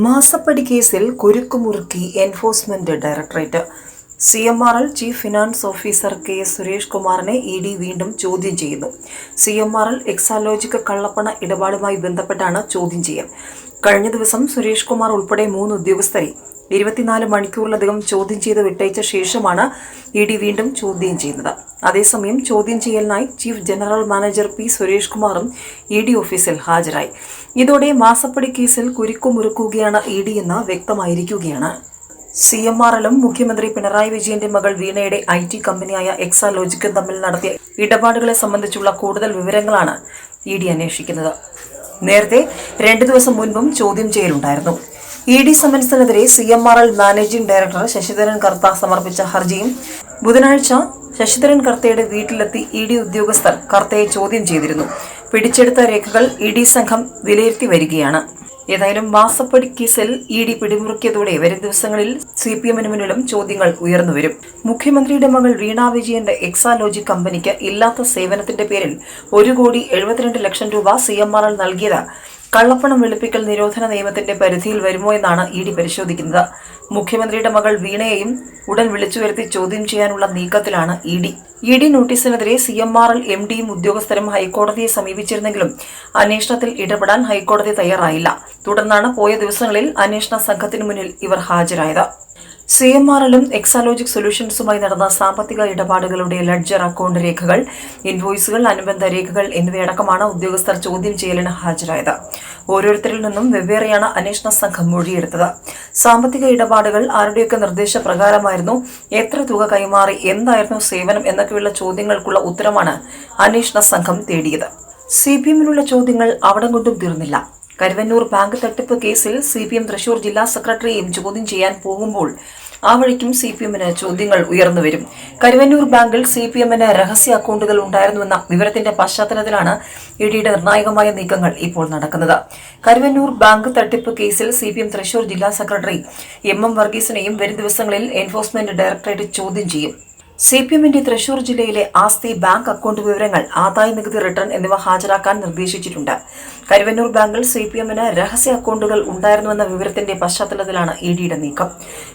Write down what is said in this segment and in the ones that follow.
മാസപ്പടി കേസിൽ കുരുക്കുമുറുക്കി enforcement directorate C M R L chief finance officer K Suresh കുമാറിനെ E D വീണ്ടും ചോദ്യം ചെയ്യുന്നു. C M R L Exalogic കള്ളപ്പണ ഇടപാടുമായി ബന്ധപ്പെട്ടാണ് ചോദ്യം ചെയ്യൽ കഴിഞ്ഞ ദിവസം സുരേഷ് കുമാർ ഉൾപ്പെടെ മൂന്ന് ഉദ്യോഗസ്ഥരെ ഇരുപത്തിനാല് മണിക്കൂറിലധികം ചോദ്യം ചെയ്ത് വിട്ടയച്ച ശേഷമാണ് ഇ ഡി വീണ്ടും ചോദ്യം ചെയ്യുന്നത്. അതേസമയം ചോദ്യം ചെയ്യലിനായി chief general manager P Suresh കുമാറും ഇ ഡി ഓഫീസിൽ ഹാജരായി. ഇതോടെ മാസപ്പടി കേസിൽ കുരുക്കുമുറുക്കുകയാണ് ഇ ഡി എന്ന് വ്യക്തമായിരിക്കുകയാണ്. സി എം ആർ എല്ലും മുഖ്യമന്ത്രി പിണറായി വിജയന്റെ മകൾ വീണയുടെ ഐ ടി കമ്പനിയായ എക്സാലോജിക്കും തമ്മിൽ നടത്തിയ ഇടപാടുകളെ സംബന്ധിച്ചുള്ള കൂടുതൽ വിവരങ്ങളാണ് ഇ ഡി അന്വേഷിക്കുന്നത്. നേരത്തെ രണ്ടു ദിവസം മുൻപും ചോദ്യം ചെയ്യലുണ്ടായിരുന്നു. E D സമൻസിനെതിരെ C M R L managing director Sasidharan Kartha സമർപ്പിച്ച ഹർജിയും ബുധനാഴ്ച ശശിധരൻ കർത്തയുടെ വീട്ടിലെത്തി ഇ ഡി ഉദ്യോഗസ്ഥർ കർത്തയെ ചോദ്യം ചെയ്തിരുന്നു. പിടിച്ചെടുത്ത രേഖകൾ ഇ ഡി സംഘം വിലയിരുത്തി വരികയാണ്. ഏതായാലും വാസപ്പടി കേസിൽ ഇ ഡി പിടിമുറുക്കിയതോടെ വരും ദിവസങ്ങളിൽ സി പി എമ്മിന് മുന്നിലും ചോദ്യങ്ങൾ ഉയർന്നുവരും മുഖ്യമന്ത്രിയുടെ മകൾ വീണ വിജയന്റെ എക്സാലോജി കമ്പനിക്ക് ഇല്ലാത്ത സേവനത്തിന്റെ പേരിൽ ഒരു കോടി എഴുപത്തിരണ്ട് ലക്ഷം രൂപ സി എം ആർ എൽ നൽകിയത് കള്ളപ്പണം വെളുപ്പിക്കൽ നിരോധന നിയമത്തിന്റെ പരിധിയിൽ വരുമോ എന്നാണ് ഇ ഡി പരിശോധിക്കുന്നത്. മുഖ്യമന്ത്രിയുടെ മകൾ വീണയെയും ഉടൻ വിളിച്ചു വരുത്തി ചോദ്യം ചെയ്യാനുള്ള നീക്കത്തിലാണ് E D. E D നോട്ടീസിനെതിരെ C M R L M ഡിയും ഉദ്യോഗസ്ഥരും ഹൈക്കോടതിയെ സമീപിച്ചിരുന്നെങ്കിലും അന്വേഷണത്തിൽ ഇടപെടാൻ ഹൈക്കോടതി തയ്യാറായില്ല. തുടർന്നാണ് പോയ ദിവസങ്ങളിൽ അന്വേഷണ സംഘത്തിനു മുന്നിൽ ഇവർ ഹാജരായത്. സി എം എല്ലും എക്സാലോജിക് സൊല്യൂഷൻസുമായി നടന്ന സാമ്പത്തിക ഇടപാടുകളുടെ ലഡ്ജർ അക്കൗണ്ട് രേഖകൾ ഇൻവോയ്സുകൾ അനുബന്ധ രേഖകൾ എന്നിവയടക്കമാണ് ഉദ്യോഗസ്ഥർ ചോദ്യം ചെയ്യലിന് ഹാജരായത്. ഓരോരുത്തരിൽ നിന്നും വെവ്വേറെയാണ് അന്വേഷണ സംഘം മൊഴിയെടുത്തത്. സാമ്പത്തിക ഇടപാടുകൾ ആരുടെയൊക്കെ നിർദ്ദേശപ്രകാരമായിരുന്നു എത്ര തുക കൈമാറി എന്തായിരുന്നു സേവനം എന്നൊക്കെയുള്ള ചോദ്യങ്ങൾക്കുള്ള ഉത്തരമാണ് അന്വേഷണ സംഘം തേടിയത്. സി പി എമ്മിനുള്ള ചോദ്യങ്ങൾ അവിടം കൊണ്ടും തീർന്നില്ല. കരുവന്നൂർ ബാങ്ക് തട്ടിപ്പ് കേസിൽ സി പി എം തൃശൂർ ജില്ലാ സെക്രട്ടറിയെയും ചോദ്യം ചെയ്യാൻ പോകുമ്പോൾ ആ വഴിക്കും സി പി എമ്മിന് ചോദ്യങ്ങൾ ഉയർന്നുവരും കരുവന്നൂർ ബാങ്കിൽ സി പി എമ്മിന് രഹസ്യ അക്കൗണ്ടുകൾ ഉണ്ടായിരുന്നുവെന്ന വിവരത്തിന്റെ പശ്ചാത്തലത്തിലാണ് ഇഡിയുടെ നിർണായകമായ നീക്കങ്ങൾ ഇപ്പോൾ നടക്കുന്നത്. കരുവന്നൂർ ബാങ്ക് തട്ടിപ്പ് കേസിൽ സി പി എം തൃശൂർ ജില്ലാ സെക്രട്ടറി എം എം വർഗീസിനെയും വരും ദിവസങ്ങളിൽ എൻഫോഴ്സ്മെന്റ് ഡയറക്ടറേറ്റ് ചോദ്യം ചെയ്യും. സി പി എമ്മിന്റെ തൃശൂർ ജില്ലയിലെ ആസ്തി ബാങ്ക് അക്കൗണ്ട് വിവരങ്ങൾ ആദായ നികുതി റിട്ടേൺ എന്നിവ ഹാജരാക്കാൻ നിർദ്ദേശിച്ചിട്ടുണ്ട്. കരുവന്നൂർ ബാങ്കിൽ സി പി എമ്മിന് രഹസ്യ അക്കൗണ്ടുകൾ ഉണ്ടായിരുന്നുവെന്ന വിവരത്തിന്റെ പശ്ചാത്തലത്തിലാണ് ഇ ഡിയുടെ നീക്കം.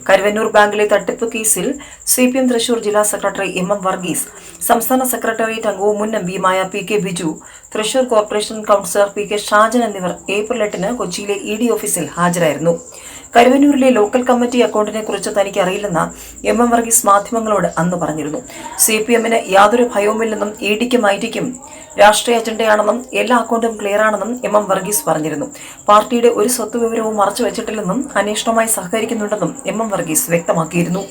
കരുവന്നൂർ ബാങ്കിലെ തട്ടിപ്പ് കേസിൽ സി പി എം തൃശൂർ ജില്ലാ സെക്രട്ടറി എം എം വർഗീസ് സംസ്ഥാന സെക്രട്ടേറിയറ്റ് അംഗവും മുൻ M പിയുമായ P K Biju Thrissur corporation councillor P K Shajan എന്നിവർ ഏപ്രിൽ എട്ടിന് കൊച്ചിയിലെ ഇ ഡി ഓഫീസിൽ ഹാജരായിരുന്നു. കരുവന്നൂരിലെ ലോക്കൽ കമ്മിറ്റി അക്കൗണ്ടിനെ കുറിച്ച് തനിക്ക് അറിയില്ലെന്ന് എം എം വർഗീസ് മാധ്യമങ്ങളോട് അന്ന് പറഞ്ഞിരുന്നു. സി പി എമ്മിന് യാതൊരു ഭയവുമില്ലെന്നും ഇ ഡിക്കും ഐ ഡിക്കും രാഷ്ട്രീയ അജണ്ടയാണെന്നും എല്ലാ അക്കൗണ്ടും ക്ലിയർ ആണെന്നും എം എം വർഗീസ് പറഞ്ഞിരുന്നു. പാർട്ടിയുടെ ഒരു സ്വത്ത് വിവരവും മറച്ചു വെച്ചിട്ടില്ലെന്നും അന്വേഷണവുമായി സഹകരിക്കുന്നുണ്ടെന്നും എം എം വർഗീസ് വ്യക്തമാക്കിയിരുന്നു.